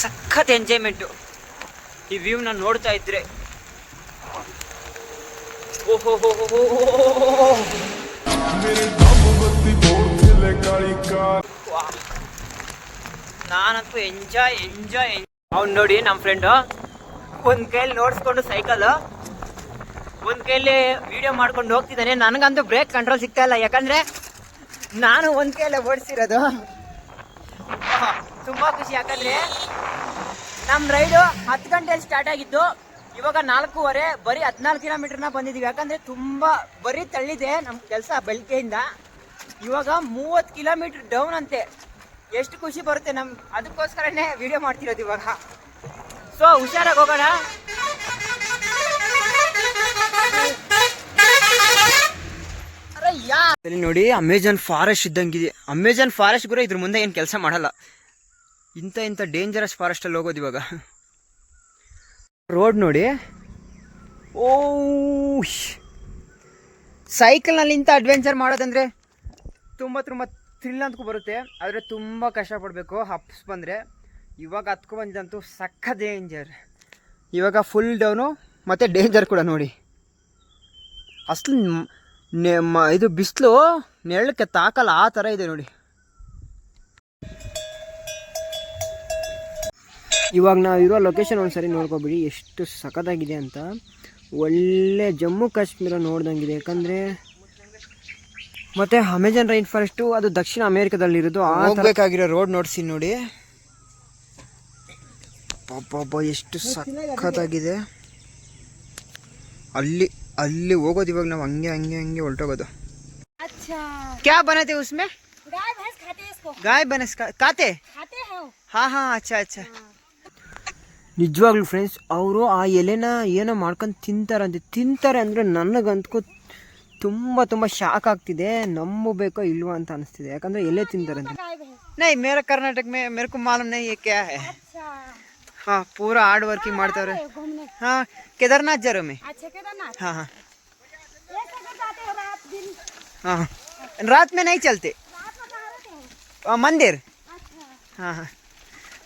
ಸಖತ್ ಎಂಜಾಯ್ಮೆಂಟು. ಈ ವ್ಯೂನ ನೋಡ್ತಾ ಇದ್ರೆ. ಓಹೋ ನಾನಂತೂ ಎಂಜಾಯ್ ಎಂಜಾಯ್ ಅವ್ನು ನೋಡಿ ನಮ್ಮ ಫ್ರೆಂಡು, ಒಂದು ಕೈಯಲ್ಲಿ ನೋಡಿಸ್ಕೊಂಡು ಸೈಕಲ್, ಒಂದು ಕೈಯಲ್ಲಿ ವಿಡಿಯೋ ಮಾಡ್ಕೊಂಡು ಹೋಗ್ತಿದ್ದಾನೆ. ನನಗಂತೂ ಬ್ರೇಕ್ ಕಂಟ್ರೋಲ್ ಸಿಗ್ತಾ ಇಲ್ಲ. ಯಾಕಂದ್ರೆ ನಾನು ಒಂದು ಕೈಯಲ್ಲೇ ಓಡಿಸಿರೋದು. ತುಂಬಾ ಖುಷಿ. ಯಾಕಂದ್ರೆ ನಮ್ಮ ರೈಡು ಹತ್ತು ಗಂಟೆಯಲ್ಲಿ ಸ್ಟಾರ್ಟ್ ಆಗಿದ್ದು, ಇವಾಗ ನಾಲ್ಕೂವರೆ, ಬರೀ ಹದಿನಾಲ್ಕು ಕಿಲೋಮೀಟರ್ನ ಬಂದಿದ್ದೀವಿ ಯಾಕಂದ್ರೆ ತುಂಬ ಬರೀ ತಳ್ಳಿದೆ ನಮ್ಮ ಕೆಲಸ ಬೆಳಗ್ಗೆಯಿಂದ ಇವಾಗ ಮೂವತ್ತು ಕಿಲೋಮೀಟರ್ ಡೌನ್ ಅಂತೆ. ಎಷ್ಟು ಖುಷಿ ಬರುತ್ತೆ ನಮ್ಮ ಅದಕ್ಕೋಸ್ಕರನೇ ವಿಡಿಯೋ ಮಾಡ್ತಿರೋದು ಇವಾಗ. ಸೊ ಹುಷಾರಾಗಿ ಹೋಗೋಣ. ನೋಡಿ ಅಮೆಜಾನ್ ಫಾರೆಸ್ಟ್ ಇದ್ದಂಗಿದೆ. ಅಮೆಜಾನ್ ಫಾರೆಸ್ಟ್ ಕೂಡ ಇದ್ರ ಮುಂದೆ ಏನು ಕೆಲಸ ಮಾಡಲ್ಲ. ಇಂಥ ಇಂಥ ಡೇಂಜರಸ್ ಫಾರೆಸ್ಟಲ್ಲಿ ಹೋಗೋದು ಇವಾಗ. ರೋಡ್ ನೋಡಿ. ಓ ಸೈಕಲ್ನಲ್ಲಿ ಇಂಥ ಅಡ್ವೆಂಚರ್ ಮಾಡೋದಂದ್ರೆ ತುಂಬ ತುಂಬ ಥ್ರಿಲ್ ಅಂತಕ್ಕೂ ಬರುತ್ತೆ. ಆದರೆ ತುಂಬ ಕಷ್ಟಪಡಬೇಕು ಹಪ್ಸ್ ಬಂದರೆ. ಇವಾಗ ಹತ್ಕೊ ಬಂದಂತೂ ಸಕ್ಕ ಡೇಂಜರ್ ಇವಾಗ ಫುಲ್ ಡೌನು ಮತ್ತು ಡೇಂಜರ್ ಕೂಡ ನೋಡಿ. ಅಸಲು ಇದು ಬಿಸಿಲು, ನೆರಳಕ್ಕೆ ತಾಕಲ್ಲ ಆ ಥರ ಇದೆ ನೋಡಿ. ಇವಾಗ ಇರೋ ಲೊಕೇಶನ್ ಒಂದ್ಸರಿ ನೋಡ್ಕೊಬಿಡಿ ಎಷ್ಟು ಸಖತ್ತಾಗಿದೆ ಅಂತ. ಒಳ್ಳೆ ಜಮ್ಮು ಕಾಶ್ಮೀರ ನೋಡ್ದಂಗಿದೆ ಯಾಕಂದರೆ ಮತ್ತೆ ಅಮೆಜಾನ್ ರೈನ್ ಫಾರೆಸ್ಟು ಅದು ದಕ್ಷಿಣ ಅಮೇರಿಕಾದಲ್ಲಿರೋದು ಆಗಬೇಕಾಗಿರೋ ರೋಡ್ ನೋಡಿಸಿ ನೋಡಿ. ಪಾಪ ಎಷ್ಟು ಸಖತ್ತಾಗಿದೆ. ಅಲ್ಲಿ ಅಲ್ಲಿ ಹೋಗೋದು ಇವಾಗ ನಾವು ಹಂಗೆ ಹಂಗೆ ಹಂಗೆ ಹೊರಟೋಗೋದು. ಕ್ಯಾ ಬನತೆ ಉಸ್ಮೆ? ಗಾಯ ಬನಸ್ ಕಾತೆ ಹಾ. ಹಾ ಅಚ್ಚಾ ಅಚ್ಚಾ. ನಿಜವಾಗ್ಲೂ ಫ್ರೆಂಡ್ಸ್ ಅವರು ಆ ಎಲೆನ ಏನೋ ಮಾಡ್ಕೊಂಡು ತಿಂತಾರಂತೆ. ತಿಂತಾರೆ ಅಂದರೆ ನನಗಂತೂ ತುಂಬ ತುಂಬ ಶಾಕ್ ಆಗ್ತಿದೆ. ನಂಬಬೇಕೋ ಇಲ್ವಾ ಅಂತ ಅನಿಸ್ತಿದೆ. ಯಾಕಂದರೆ ಎಲೆ ತಿಂತಾರಂತೆ. ನೈ ಮೇರ ಕರ್ನಾಟಕ ಮೇ ಮೇರಕು ನೈ ಏಕೆ ಹಾಂ? ಪೂರಾ ಹಾರ್ಡ್ ವರ್ಕಿಂಗ್ ಮಾಡ್ತಾವ್ರೆ. ಹಾಂ ಕೇದಾರ್ನಾಥ್ ಜರೋಮಿ ಹಾಂ ಹಾಂ. ಹಾಂ ರಾತ್ ಮೇ ನೈ ಚಲ್ತೆ. ಮಂದಿರ್. ಹಾಂ ಹಾಂ.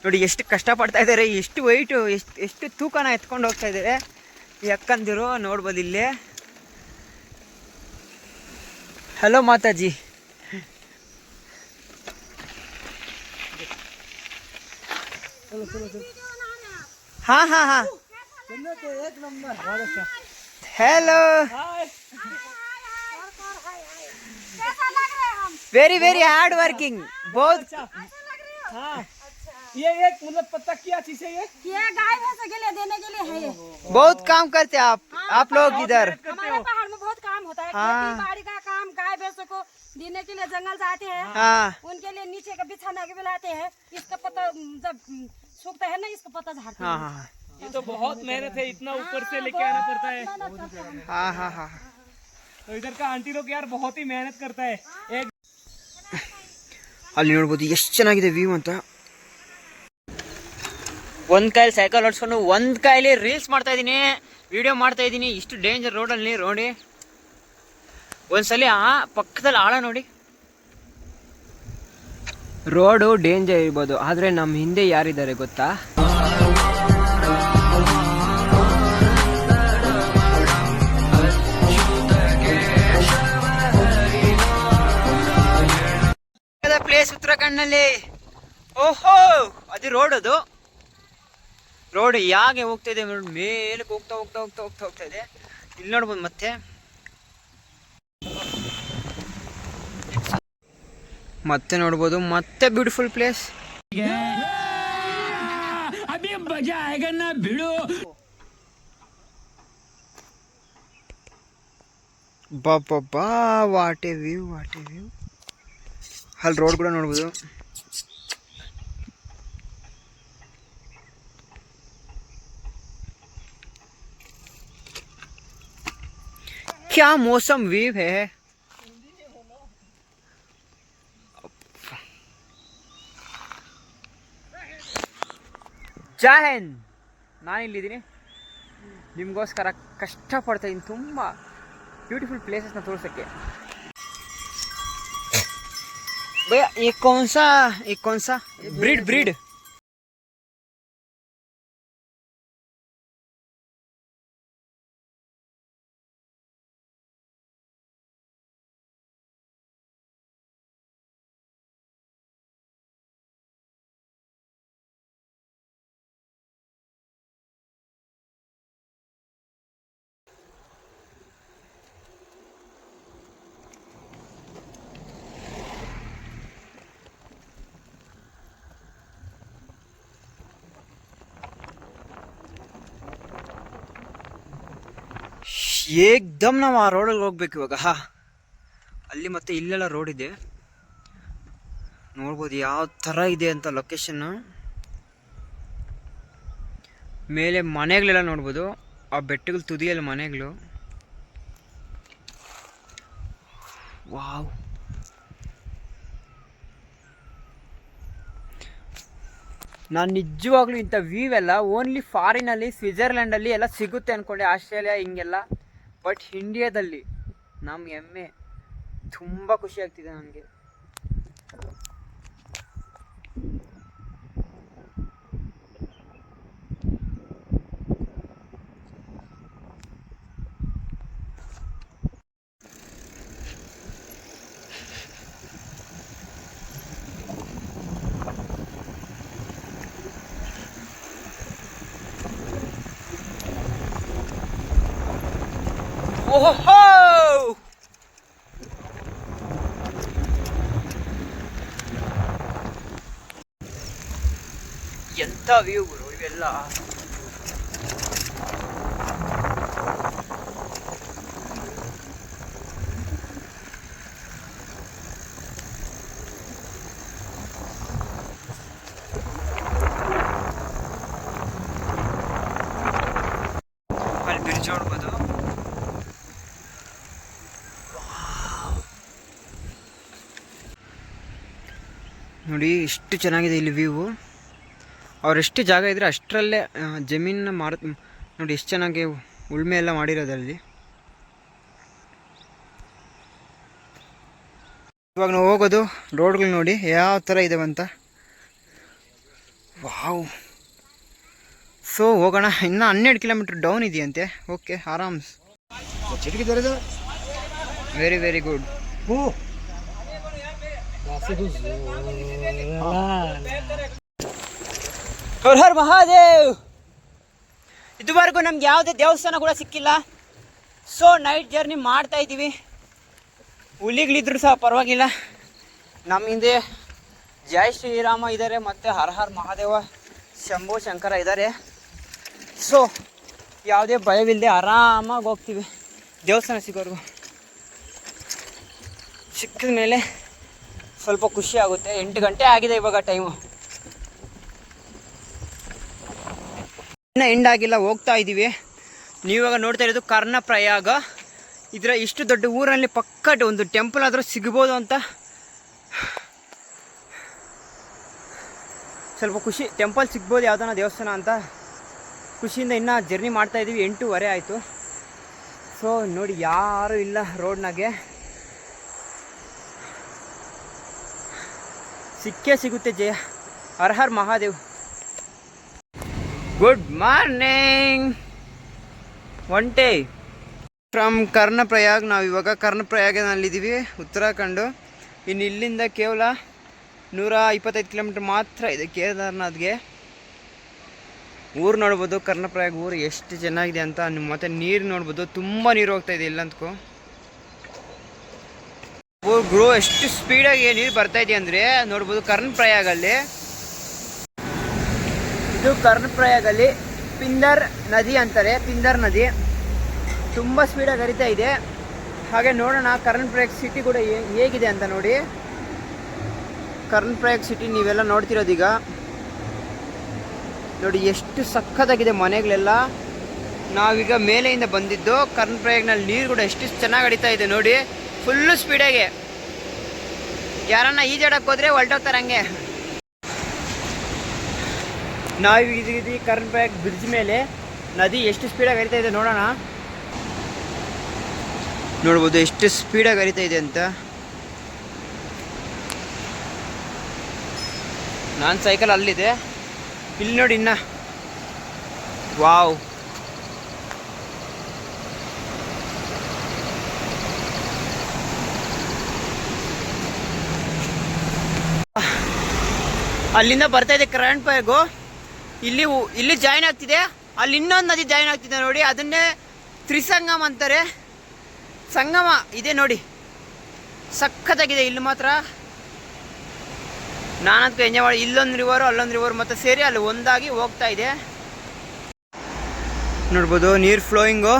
ನೋಡಿ ಎಷ್ಟು ಕಷ್ಟಪಡ್ತಾ ಇದ್ದಾರೆ ಎಷ್ಟು ವೆಯ್ಟು ಎಷ್ಟು ಎಷ್ಟು ತೂಕನ ಎತ್ಕೊಂಡು ಹೋಗ್ತಾ ಇದ್ದಾರೆ ಈ ಅಕ್ಕಂದಿರು ನೋಡ್ಬೋದು ಇಲ್ಲೇ ಹಲೋ ಮಾತಾಜಿ हाँ हाँ हाँ हेलो कैसा लग रहे हैं हम वेरी वेरी हार्ड वर्किंग बहुत कैसा लग रहे हो ये एक मतलब पत्ता क्या चीज है ये ये गाय भैंस के लिए देने के लिए है ये बहुत काम करते हैं आप आप लोग इधर हमारे पहाड़ में बहुत काम होता है हाँ। खेती बाड़ी का काम गाय भैंसों को देने के लिए जंगल जाते हैं हाँ उनके लिए नीचे का बिछाना के लाते हैं इसका पत्ता जब सूखता है ना इसका पत्ता झाड़ते हाँ हैं हाँ ये तो बहुत मेहनत है इतना ऊपर से लेके आना पड़ता है मेहनत करते हैं। हाँ हाँ हाँ तो इधर का आंटी लोग यार बहुत ही मेहनत करता है एक ಅಲ್ಲಿ ನೋಡ್ಬೋದು ಎಷ್ಟು ಚೆನ್ನಾಗಿದೆ ವ್ಯೂ ಅಂತ ಒಂದು ಕೈಲಿ ಸೈಕಲ್ ಓಡಿಸ್ಕೊಂಡು ಒಂದು ಕೈಲಿ ರೀಲ್ಸ್ ಮಾಡ್ತಾ ಇದ್ದೀನಿ ವಿಡಿಯೋ ಮಾಡ್ತಾ ಇದ್ದೀನಿ ಇಷ್ಟು ಡೇಂಜರ್ ರೋಡಲ್ಲಿ ನೋಡಿ. ಒಂದ್ಸಲಿ ಆ ಪಕ್ಕದಲ್ಲಿ ಆಳ ನೋಡಿ. ರೋಡು ಡೇಂಜರ್ ಇರ್ಬೋದು ಆದರೆ ನಮ್ಮ ಹಿಂದೆ ಯಾರಿದ್ದಾರೆ ಗೊತ್ತಾ? ಪ್ಲೇಸ್ ಉತ್ತರಾಖಂಡ್ನಲ್ಲಿ. ಓಹೋ ಅದು ರೋಡ್ ಅದು. ರೋಡ್ ಯಾಕೆ ಹೋಗ್ತಾ ಇದೆ ಮೇಲಕ್ಕೆ ಹೋಗ್ತಾ ಹೋಗ್ತಾ ಹೋಗ್ತಾ ಹೋಗ್ತಾ ಹೋಗ್ತಾ ಇದೆ. ಇಲ್ಲಿ ನೋಡ್ಬೋದು ಮತ್ತೆ. ಮತ್ತೆ ನೋಡ್ಬೋದು, ಮತ್ತೆ ಬ್ಯೂಟಿಫುಲ್ ಪ್ಲೇಸ್ ಬಿಡು ಬಾ a view what a view ಅಲ್ಲಿ ರೋಡ್ ಕೂಡ ನೋಡ್ಬೋದು. क्या मौसम व्यू है ಜೈ ಹಿಂದ್ ನಾನು ಇಲ್ಲಿದ್ದೀನಿ ನಿಮಗೋಸ್ಕರ ಕಷ್ಟಪಡ್ತಾ ಇದ್ದೀನಿ ತುಂಬ ಬ್ಯೂಟಿಫುಲ್ ಪ್ಲೇಸಸ್ನ ತೋರ್ಸೋಕ್ಕೆ भैया ये कौन सा ये कौन सा ಏಕ್ದಮ್ ನಾವು ಆ ರೋಡಲ್ಲಿ ಹೋಗ್ಬೇಕು ಇವಾಗ. ಹಾ. ಅಲ್ಲಿ ಮತ್ತೆ ಇಲ್ಲೆಲ್ಲ ರೋಡ್ ಇದೆ. ನೋಡ್ಬೋದು ಯಾವ ಥರ ಇದೆ ಅಂತ ಲೊಕೇಶನ್ನು ಮೇಲೆ ಮನೆಗಳೆಲ್ಲ ನೋಡ್ಬೋದು. ಆ ಬೆಟ್ಟಗಳ ತುದಿಯಲ್ಲಿ ಮನೆಗಳು. ವಾವ್. ನಾನು ನಿಜವಾಗ್ಲೂ ಇಂಥ ವ್ಯೂ ಎಲ್ಲ ಓನ್ಲಿ ಫಾರಿನಲ್ಲಿ ಸ್ವಿಟ್ಜರ್ಲ್ಯಾಂಡಲ್ಲಿ ಎಲ್ಲ ಸಿಗುತ್ತೆ ಅಂದ್ಕೊಂಡೆ ಆಸ್ಟ್ರೇಲಿಯಾ ಹಿಂಗೆಲ್ಲ. ಬಟ್ ಇಂಡಿಯಾದಲ್ಲಿ ನಮ್ಮ ಹೆಮ್ಮೆ ತುಂಬ ಖುಷಿ ಆಗ್ತಿದೆ ನನಗೆ. ಓಹೋ ಎಂಥ ವ್ಯೂ ಗುರು ಇವೆಲ್ಲ ಅಲ್ಲಿ ಬ್ರಿಡ್ಜ್ ನೋಡ್ಬೋದು ನೋಡಿ ಎಷ್ಟು ಚೆನ್ನಾಗಿದೆ ಇಲ್ಲಿ ವ್ಯೂ ಅವರೆಷ್ಟು ಜಾಗ ಇದ್ದರೆ ಅಷ್ಟರಲ್ಲೇ ಜಮೀನನ್ನ ಮಾರ ನೋಡಿ ಎಷ್ಟು ಚೆನ್ನಾಗಿ ಉಳ್ಮೆ ಎಲ್ಲ ಮಾಡಿರೋದಲ್ಲಿ ಇವಾಗ ನಾವು ಹೋಗೋದು ರೋಡ್ಗಳು ನೋಡಿ ಯಾವ ಥರ ಇದಾವೆ ಅಂತ. ವಾವ್. ಸೊ ಹೋಗೋಣ. ಇನ್ನು ಹನ್ನೆರಡು ಕಿಲೋಮೀಟ್ರ್ ಡೌನ್ ಇದೆಯಂತೆ. Okay ಆರಾಮ್ಸ್. Very very good Har Har Mahadev! ಇದುವರೆಗೂ ನಮ್ಗೆ ಯಾವುದೇ ದೇವಸ್ಥಾನ ಕೂಡ ಸಿಕ್ಕಿಲ್ಲ. ಸೊ ನೈಟ್ ಜರ್ನಿ ಮಾಡ್ತಾ ಇದ್ದೀವಿ. ಹುಲಿಗಳಿದ್ರು ಸಹ ಪರವಾಗಿಲ್ಲ. ನಮ್ಮ ಹಿಂದೆ ಜೈ ಶ್ರೀರಾಮ ಇದ್ದಾರೆ ಮತ್ತು ಹರ ಹರ್ ಮಹಾದೇವ, ಶಂಭು ಶಂಕರ ಇದ್ದಾರೆ ಸೊ ಯಾವುದೇ ಭಯವಿಲ್ಲದೆ ಆರಾಮಾಗಿ ಹೋಗ್ತೀವಿ ದೇವಸ್ಥಾನ ಸಿಗೋರ್ಗು ಸಿಕ್ಕಿದ ಮೇಲೆ ಸ್ವಲ್ಪ ಖುಷಿ ಆಗುತ್ತೆ. ಎಂಟು ಗಂಟೆ ಆಗಿದೆ ಇವಾಗ ಟೈಮು ಇನ್ನೂ ಎಂಡ್ ಆಗಿಲ್ಲ, ಹೋಗ್ತಾ ಇದ್ದೀವಿ ನೀವಾಗ ನೋಡ್ತಾ ಇರೋದು ಕರ್ಣಪ್ರಯಾಗ. ಇದರ ಇಷ್ಟು ದೊಡ್ಡ ಊರಲ್ಲಿ ಪಕ್ಕ ಒಂದು ಟೆಂಪಲ್ ಆದರೂ ಸಿಗ್ಬೋದು ಅಂತ. ಸ್ವಲ್ಪ ಖುಷಿ ಟೆಂಪಲ್ ಸಿಗ್ಬೋದು ಯಾವ್ದಾನ ದೇವಸ್ಥಾನ ಅಂತ. ಖುಷಿಯಿಂದ ಇನ್ನೂ ಜರ್ನಿ ಮಾಡ್ತಾ ಇದ್ದೀವಿ ಎಂಟೂವರೆ ಆಯಿತು. ಸೊ ನೋಡಿ, ಯಾರೂ ಇಲ್ಲ ರೋಡ್ನಾಗೆ ಸಿಕ್ಕೇ ಸಿಗುತ್ತೆ ಜಯ. ಹರ್ ಹರ್ ಮಹಾದೇವ್. ಗುಡ್ ಮಾರ್ನಿಂಗ್ ಒಂಟೆ ಫ್ರಮ್ ಕರ್ಣಪ್ರಯಾಗ್ ನಾವು ಇವಾಗ ಕರ್ಣಪ್ರಯಾಗನಲ್ಲಿದ್ದೀವಿ ಉತ್ತರಾಖಂಡು. ಇನ್ನು ಇಲ್ಲಿಂದ ಕೇವಲ ನೂರ ಇಪ್ಪತ್ತೈದು ಕಿಲೋಮೀಟ್ರ್ ಮಾತ್ರ ಇದೆ ಕೇದಾರ್ನಾಥ್ಗೆ. ಊರು ನೋಡ್ಬೋದು ಕರ್ಣಪ್ರಯಾಗ್ ಊರು ಎಷ್ಟು ಚೆನ್ನಾಗಿದೆ ಅಂತ ಮತ್ತು ನೀರು ನೋಡ್ಬೋದು, ತುಂಬ ನೀರು ಹೋಗ್ತಾ ಇದೆ ಊರು ಗ್ರೋ ಎಷ್ಟು ಸ್ಪೀಡಾಗಿ ನೀರು ಬರ್ತಾ ಇದೆ ಅಂದರೆ? ನೋಡ್ಬೋದು ಕರ್ಣಪ್ರಯಾಗಲ್ಲಿ ಇದು ಕರ್ಣಪ್ರಯಾಗಲ್ಲಿ ಪಿಂದರ್ ನದಿ ಅಂತಾರೆ, ಪಿಂದರ್ ನದಿ. ತುಂಬ ಸ್ಪೀಡಾಗಿ ಹರಿತಾ ಇದೆ. ಹಾಗೆ ನೋಡೋಣ ಕರ್ಣಪ್ರಯಾಗ್ ಸಿಟಿ ಕೂಡ ಹೇಗಿದೆ ಅಂತ ನೋಡಿ. ಕರ್ಣಪ್ರಯಾಗ್ ಸಿಟಿ ನೀವೆಲ್ಲ ನೋಡ್ತಿರೋದೀಗ. ನೋಡಿ, ಎಷ್ಟು ಸಖತ್ತಾಗಿದೆ ಮನೆಗಳೆಲ್ಲ. ನಾವೀಗ ಮೇಲೆಯಿಂದ ಬಂದಿದ್ದು ಕರ್ಣಪ್ರಯಾಗ್ನಲ್ಲಿ ನೀರು ಕೂಡ ಎಷ್ಟು ಚೆನ್ನಾಗಿ ಹಡಿತಾ ಇದೆ ನೋಡಿ. ಫುಲ್ಲು ಸ್ಪೀಡಾಗೆ. ಯಾರನ್ನ ಈಜಾಡಕ್ಕೆ ಹೋದ್ರೆ ಹೊಲ್ಟೋಗ್ತಾರೆ ಹಂಗೆ ನಾವು ಇದೀವಿ ಬ್ಯಾಗ್ ಬ್ರಿಡ್ಜ್ ಮೇಲೆ ನದಿ ಎಷ್ಟು ಸ್ಪೀಡಾಗಿ ಹರಿತಾ ಇದೆ ನೋಡೋಣ. ನೋಡ್ಬೋದು ಎಷ್ಟು ಸ್ಪೀಡಾಗಿ ಹರಿತಾ ಇದೆ ಅಂತ. ನಾನು ಸೈಕಲ್ ಅಲ್ಲಿದೆ. ಇಲ್ಲಿ ನೋಡಿ ಇನ್ನ. ವಾವ್ ಅಲ್ಲಿಂದ ಬರ್ತಾ ಇದೆ ಕರೆಂಟ್ ಬೈಗು ಇಲ್ಲಿ ಇಲ್ಲಿ ಜಾಯಿನ್ ಆಗ್ತಿದೆ. ಅಲ್ಲಿ ಇನ್ನೊಂದು ನದಿ ಜಾಯಿನ್ ಆಗ್ತಿದೆ ನೋಡಿ. ಅದನ್ನೇ ತ್ರಿಸಂಗಮ ಅಂತಾರೆ. ಸಂಗಮ ಇದೆ ನೋಡಿ. ಸಖತ್ತಾಗಿದೆ ಇಲ್ಲಿ ಮಾತ್ರ. ನಾನಂತೂ ಎಂಜಾಯ್ ಮಾಡಿ ಇಲ್ಲೊಂದು ರಿವರು ಅಲ್ಲೊಂದು ರಿವರ್ ಮತ್ತೆ ಸೇರಿ ಅಲ್ಲಿ ಒಂದಾಗಿ ಹೋಗ್ತಾ ಇದೆ. ನೋಡ್ಬೋದು ನೀರು ಫ್ಲೋಯಿಂಗು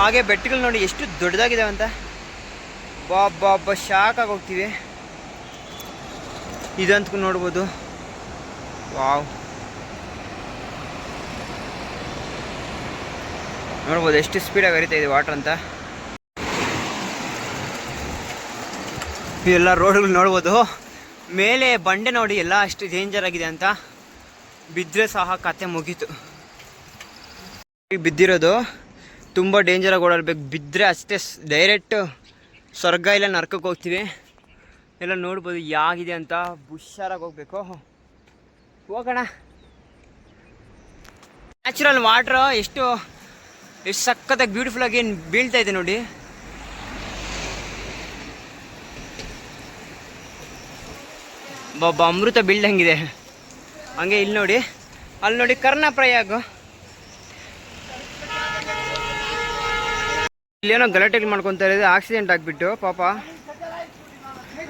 ಹಾಗೆ ಬೆಟ್ಟಗಳು ನೋಡಿ ಎಷ್ಟು ದೊಡ್ಡದಾಗಿದೆ ಅಂತ ಬಾಬ್ಬ ಶಾಕ್ ಆಗಿ ಹೋಗ್ತೀವಿ ಇದಂತ ನೋಡ್ಬೋದು. ವಾವ್. ನೋಡ್ಬೋದು ಎಷ್ಟು ಸ್ಪೀಡಾಗಿ ಹರಿತಾ ಇದೆ ವಾಟರ್ ಅಂತ. ಎಲ್ಲ ರೋಡ್ಗಳು ನೋಡ್ಬೋದು. ಮೇಲೆ ಬಂಡೆ ನೋಡಿ ಎಲ್ಲ ಅಷ್ಟು ಡೇಂಜರ್ ಆಗಿದೆ ಅಂತ. ಬಿದ್ದರೆ ಸಹ ಕತೆ ಮುಗೀತು. ಬಿದ್ದಿರೋದು ತುಂಬ ಡೇಂಜರಾಗಿ ಓಡಾಡ್ಬೇಕು. ಬಿದ್ದರೆ ಅಷ್ಟೇ ಡೈರೆಕ್ಟ್ ಸ್ವರ್ಗ ಇಲ್ಲ ನರ್ಕಕ್ಕೆ ಹೋಗ್ತೀವಿ ಎಲ್ಲ ನೋಡ್ಬೋದು ಯಾಗಿದೆ ಅಂತ ಹುಷಾರಾಗಿ ಹೋಗ್ಬೇಕು. ಹೋಗೋಣ. ನ್ಯಾಚುರಲ್ ವಾಟ್ರ್ ಎಷ್ಟು ಎಷ್ಟು ಸಖತ್ತಾಗಿ ಬ್ಯೂಟಿಫುಲ್ ಆಗಿ ಬೀಳ್ತಾ ಇದೆ ನೋಡಿ. ಒಬ್ಬ ಅಮೃತ ಬೀಳ್ದಂಗಿದೆ. ಹಂಗೆ ಇಲ್ಲಿ ನೋಡಿ. ಅಲ್ಲಿ ನೋಡಿ ಕರ್ಣಪ್ರಯಾಗ. ಇಲ್ಲೇನೋ ಗಲಾಟೆ ಮಾಡ್ಕೊತಾ ಇರೋದು ಆಕ್ಸಿಡೆಂಟ್ ಆಗಿಬಿಟ್ಟು, ಪಾಪ.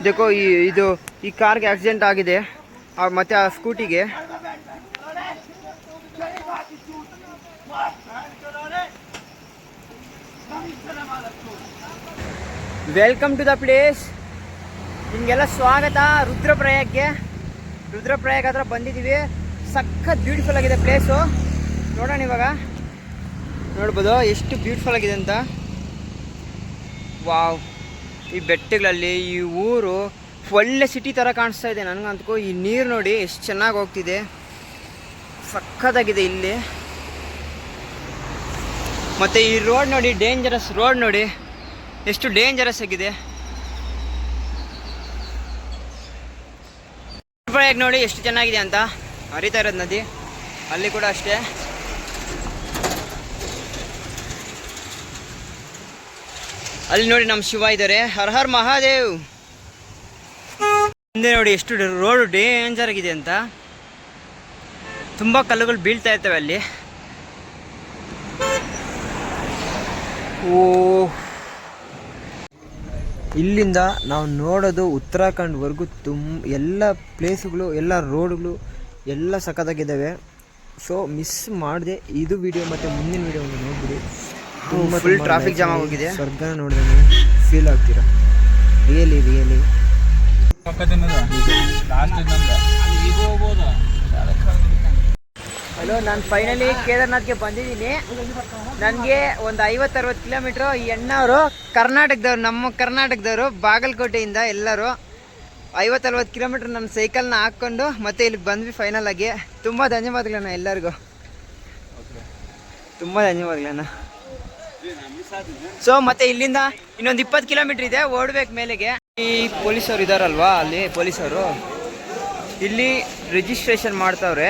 ಇದಕ್ಕೋ ಈ ಇದು, ಈ ಕಾರ್ಗೆ ಆಕ್ಸಿಡೆಂಟ್ ಆಗಿದೆ. ಮತ್ತೆ ಆ ಸ್ಕೂಟಿಗೆ ವೆಲ್ಕಮ್ ಟು ದ ಪ್ಲೇಸ್ ನಿಮಗೆಲ್ಲ ಸ್ವಾಗತ ರುದ್ರಪ್ರಯಾಗಕ್ಕೆ ರುದ್ರಪ್ರಯಾಗ ಹತ್ರ ಬಂದಿದ್ದೀವಿ. ಸಖತ್ ಬ್ಯೂಟಿಫುಲ್ ಆಗಿದೆ ಪ್ಲೇಸು ನೋಡೋಣ ಇವಾಗ. ನೋಡ್ಬೋದು, ಎಷ್ಟು ಬ್ಯೂಟಿಫುಲ್ ಆಗಿದೆ ಅಂತ. ವಾವ್. ಈ ಬೆಟ್ಟಗಳಲ್ಲಿ, ಈ ಊರು ಒಳ್ಳೆ ಸಿಟಿ ಥರ ಕಾಣಿಸ್ತಾ ಇದೆ ನನಗಂತೂ. ಈ ನೀರು ನೋಡಿ ಎಷ್ಟು ಚೆನ್ನಾಗಿ ಹೋಗ್ತಿದೆ. ಸಖತ್ತಾಗಿದೆ ಇಲ್ಲಿ. ಮತ್ತು ಈ ರೋಡ್ ನೋಡಿ ಡೇಂಜರಸ್ ರೋಡ್ ನೋಡಿ. ಎಷ್ಟು ಡೇಂಜರಸ್ ಆಗಿದೆ. ನೋಡಿ ಎಷ್ಟು ಚೆನ್ನಾಗಿದೆ ಅಂತ. ಹರಿತಾ ಇರೋದು ನದಿ. ಅಲ್ಲಿ ಕೂಡ ಅಷ್ಟೇ. ಅಲ್ಲಿ ನೋಡಿ ನಮ್ಮ ಶಿವ ಇದ್ದಾರೆ ಹರ್ ಹರ್ ಮಹಾದೇವ್. ಹಿಂದೆ ನೋಡಿ ಎಷ್ಟು ರೋಡ್ ಡೇಂಜರ್ ಆಗಿದೆ ಅಂತ. ತುಂಬ ಕಲ್ಲುಗಳು ಬೀಳ್ತಾ ಇರ್ತವೆ ಅಲ್ಲಿ. ಓ ಇಲ್ಲಿಂದ ನಾವು ನೋಡೋದು ಉತ್ತರಾಖಂಡ್ವರೆಗೂ ತುಂಬ ಎಲ್ಲ ಪ್ಲೇಸ್ಗಳು, ಎಲ್ಲ ರೋಡ್ಗಳು ಎಲ್ಲ ಸಖತ್ತಾಗಿದ್ದಾವೆ. ಸೊ ಮಿಸ್ ಮಾಡಿದೆ ಇದು ವಿಡಿಯೋ ಮತ್ತು ಮುಂದಿನ ವಿಡಿಯೋ ನೋಡ್ಬಿಡಿ. ಫುಲ್ ಟ್ರಾಫಿಕ್ ಜಾಮ್ ಆಗೋಗಿದೆ. ಸ್ವರ್ಗನ ನೋಡಿದ್ರೆ ಫೀಲ್ ಆಗ್ತೀರಾ? ರಿಯಲಿ ರಿಯಲಿ ಹಲೋ ನಾನು ಫೈನಲಿ ಕೇದಾರ್ನಾಥ್ಗೆ ಬಂದಿದ್ದೀನಿ. ನನಗೆ ಒಂದು ಐವತ್ತರವತ್ತು ಕಿಲೋಮೀಟ್ರು ಈ ಅಣ್ಣವರು ಕರ್ನಾಟಕದವ್ರು ನಮ್ಮ ಕರ್ನಾಟಕದವರು ಬಾಗಲಕೋಟೆಯಿಂದ ಎಲ್ಲರೂ ಐವತ್ತರವತ್ತು ಕಿಲೋಮೀಟ್ರ್ ನನ್ನ ಸೈಕಲ್ನ ಹಾಕ್ಕೊಂಡು ಮತ್ತೆ ಇಲ್ಲಿ ಬಂದ್ವಿ ಫೈನಲ್ ಆಗಿ ತುಂಬ ಧನ್ಯವಾದಗಳಣ್ಣ ಎಲ್ಲರಿಗೂ. ತುಂಬ ಧನ್ಯವಾದಗಳಣ್ಣ. ಸೊ ಮತ್ತೆ ಇಲ್ಲಿಂದ ಇನ್ನೊಂದು ಇಪ್ಪತ್ತು ಕಿಲೋಮೀಟರ್ ಇದೆ, ಓಡ್ಬೇಕು ಮೇಲೆಗೆ. ಈ ಪೊಲೀಸರು ಇದಾರಲ್ವಾ ಅಲ್ಲಿ ಪೊಲೀಸರು ಇಲ್ಲಿ ರಿಜಿಸ್ಟ್ರೇಷನ್ ಮಾಡ್ತಾವ್ರೆ.